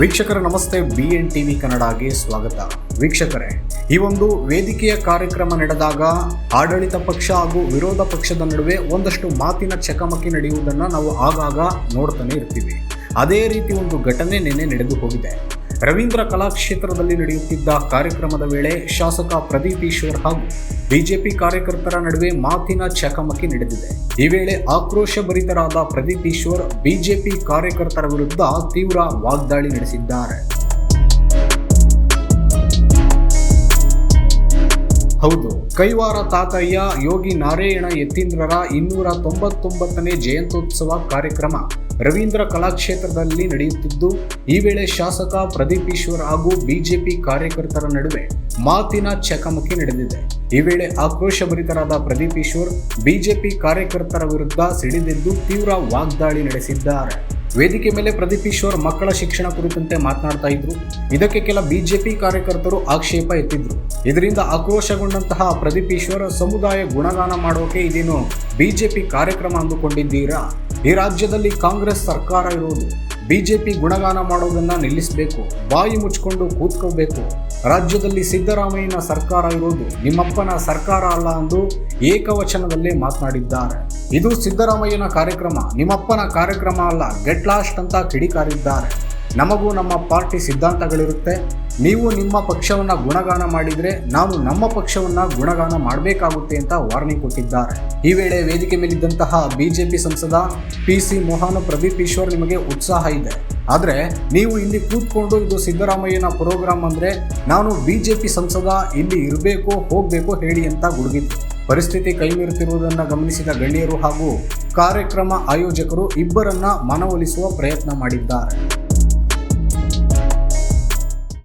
ವೀಕ್ಷಕರ ನಮಸ್ತೆ B N TV ಕನ್ನಡಗೆ ಸ್ವಾಗತ. ವೀಕ್ಷಕರೇ, ಈ ಒಂದು ವೇದಿಕೆಯ ಕಾರ್ಯಕ್ರಮ ನಡೆದಾಗ ಆಡಳಿತ ಪಕ್ಷ ಹಾಗೂ ವಿರೋಧ ಪಕ್ಷದ ನಡುವೆ ಒಂದಷ್ಟು ಮಾತಿನ ಚಕಮಕಿ ನಡೆಯುವುದನ್ನು ನಾವು ಆಗಾಗ ನೋಡ್ತಾನೆ ಇರ್ತೀವಿ. ಅದೇ ರೀತಿ ಒಂದು ಘಟನೆ ನಿನ್ನೆ ನಡೆದು ಹೋಗಿದೆ. ರವೀಂದ್ರ ಕಲಾಕ್ಷೇತ್ರದಲ್ಲಿ ನಡೆಯುತ್ತಿದ್ದ ಕಾರ್ಯಕ್ರಮದ ವೇಳೆ ಶಾಸಕ ಪ್ರದೀಪ್ ಈಶ್ವರ್ ಹಾಗೂ ಬಿಜೆಪಿ ಕಾರ್ಯಕರ್ತರ ನಡುವೆ ಮಾತಿನ ಚಕಮಕಿ ನಡೆದಿದೆ. ಈ ವೇಳೆ ಆಕ್ರೋಶಭರಿತರಾದ ಪ್ರದೀಪ್ ಈಶ್ವರ್ ಬಿಜೆಪಿ ಕಾರ್ಯಕರ್ತರ ವಿರುದ್ಧ ತೀವ್ರ ವಾಗ್ದಾಳಿ ನಡೆಸಿದ್ದಾರೆ. ಹೌದು, ಕೈವಾರ ತಾತಯ್ಯ, ಯೋಗಿ ನಾರಾಯಣ ಯತೀಂದ್ರರ ಇನ್ನೂರ ತೊಂಬತ್ತೊಂಬತ್ತನೇ ಜಯಂತ್ಯೋತ್ಸವ ಕಾರ್ಯಕ್ರಮ ರವೀಂದ್ರ ಕಲಾಕ್ಷೇತ್ರದಲ್ಲಿ ನಡೆಯುತ್ತಿದ್ದು, ಈ ವೇಳೆ ಶಾಸಕ ಪ್ರದೀಪ್ ಈಶ್ವರ್ ಹಾಗೂ ಬಿಜೆಪಿ ಕಾರ್ಯಕರ್ತರ ನಡುವೆ ಮಾತಿನ ಚಕಮಕಿ ನಡೆದಿದೆ. ಈ ವೇಳೆ ಆಕ್ರೋಶಭರಿತರಾದ ಪ್ರದೀಪ್ ಈಶ್ವರ್, ಬಿಜೆಪಿ ಕಾರ್ಯಕರ್ತರ ವಿರುದ್ಧ ಸಿಡಿದೆದ್ದು ತೀವ್ರ ವಾಗ್ದಾಳಿ ನಡೆಸಿದ್ದಾರೆ. ವೇದಿಕೆ ಮೇಲೆ ಪ್ರದೀಪ್ ಈಶ್ವರ್ ಮಕ್ಕಳ ಶಿಕ್ಷಣ ಕುರಿತಂತೆ ಮಾತನಾಡ್ತಾ ಇದ್ರು. ಇದಕ್ಕೆ ಕೆಲ ಬಿಜೆಪಿ ಕಾರ್ಯಕರ್ತರು ಆಕ್ಷೇಪ ಎತ್ತಿದ್ರು. ಇದರಿಂದ ಆಕ್ರೋಶಗೊಂಡಂತಹ ಪ್ರದೀಪ್ ಈಶ್ವರ್, ಸಮುದಾಯ ಗುಣಗಾನ ಮಾಡೋಕೆ ಇದೇನು ಬಿಜೆಪಿ ಕಾರ್ಯಕ್ರಮ ಅಂದುಕೊಂಡಿದ್ದೀರಾ? ಈ ರಾಜ್ಯದಲ್ಲಿ ಕಾಂಗ್ರೆಸ್ ಸರ್ಕಾರ ಇರುವುದು, ಬಿಜೆಪಿ ಗುಣಗಾನ ಮಾಡೋದನ್ನ ನಿಲ್ಲಿಸಬೇಕು, ಬಾಯಿ ಮುಚ್ಕೊಂಡು ಕೂತ್ಕೋಬೇಕು. ರಾಜ್ಯದಲ್ಲಿ ಸಿದ್ದರಾಮಯ್ಯನ ಸರ್ಕಾರ ಇರೋದು ನಿಮ್ಮಪ್ಪನ ಸರ್ಕಾರ ಅಲ್ಲ ಎಂದು ಏಕವಚನದಲ್ಲೇ ಮಾತನಾಡಿದ್ದಾರೆ. ಇದು ಸಿದ್ದರಾಮಯ್ಯನ ಕಾರ್ಯಕ್ರಮ, ನಿಮ್ಮಪ್ಪನ ಕಾರ್ಯಕ್ರಮ ಅಲ್ಲ ಗೆಟ್ ಲಾಸ್ಟ್ ಅಂತ ಕಿಡಿಕಾರಿದ್ದಾರೆ. ನಮಗೂ ನಮ್ಮ ಪಾರ್ಟಿ ಸಿದ್ಧಾಂತಗಳಿರುತ್ತೆ. ನೀವು ನಿಮ್ಮ ಪಕ್ಷವನ್ನು ಗುಣಗಾನ ಮಾಡಿದರೆ ನಾವು ನಮ್ಮ ಪಕ್ಷವನ್ನು ಗುಣಗಾನ ಮಾಡಬೇಕಾಗುತ್ತೆ ಅಂತ ವಾರ್ನಿಂಗ್ ಕೊಟ್ಟಿದ್ದಾರೆ. ಈ ವೇಳೆ ವೇದಿಕೆ ಮೇಲಿದ್ದಂತಹ ಬಿಜೆಪಿ ಸಂಸದ ಪಿ ಸಿ ಮೋಹನ್ ಪ್ರದೀಪ್ ಈಶ್ವರ್ ನಿಮಗೆ ಉತ್ಸಾಹ ಇದೆ. ಆದರೆ ನೀವು ಇಲ್ಲಿ ಕೂತ್ಕೊಂಡು ಇದು ಸಿದ್ದರಾಮಯ್ಯನ ಪ್ರೋಗ್ರಾಮ್ ಅಂದರೆ ನಾನು ಬಿಜೆಪಿ ಸಂಸದ ಇಲ್ಲಿ ಇರಬೇಕು ಹೋಗಬೇಕು ಹೇಳಿ ಅಂತ ಗುಡುಗಿದ್ರು ಪರಿಸ್ಥಿತಿ ಕೈಮೀರುತ್ತಿರುವುದನ್ನು ಗಮನಿಸಿದ ಗಣ್ಯರು ಹಾಗೂ ಕಾರ್ಯಕ್ರಮ ಆಯೋಜಕರು ಇಬ್ಬರನ್ನ ಮನವೊಲಿಸುವ ಪ್ರಯತ್ನ ಮಾಡಿದ್ದಾರೆ.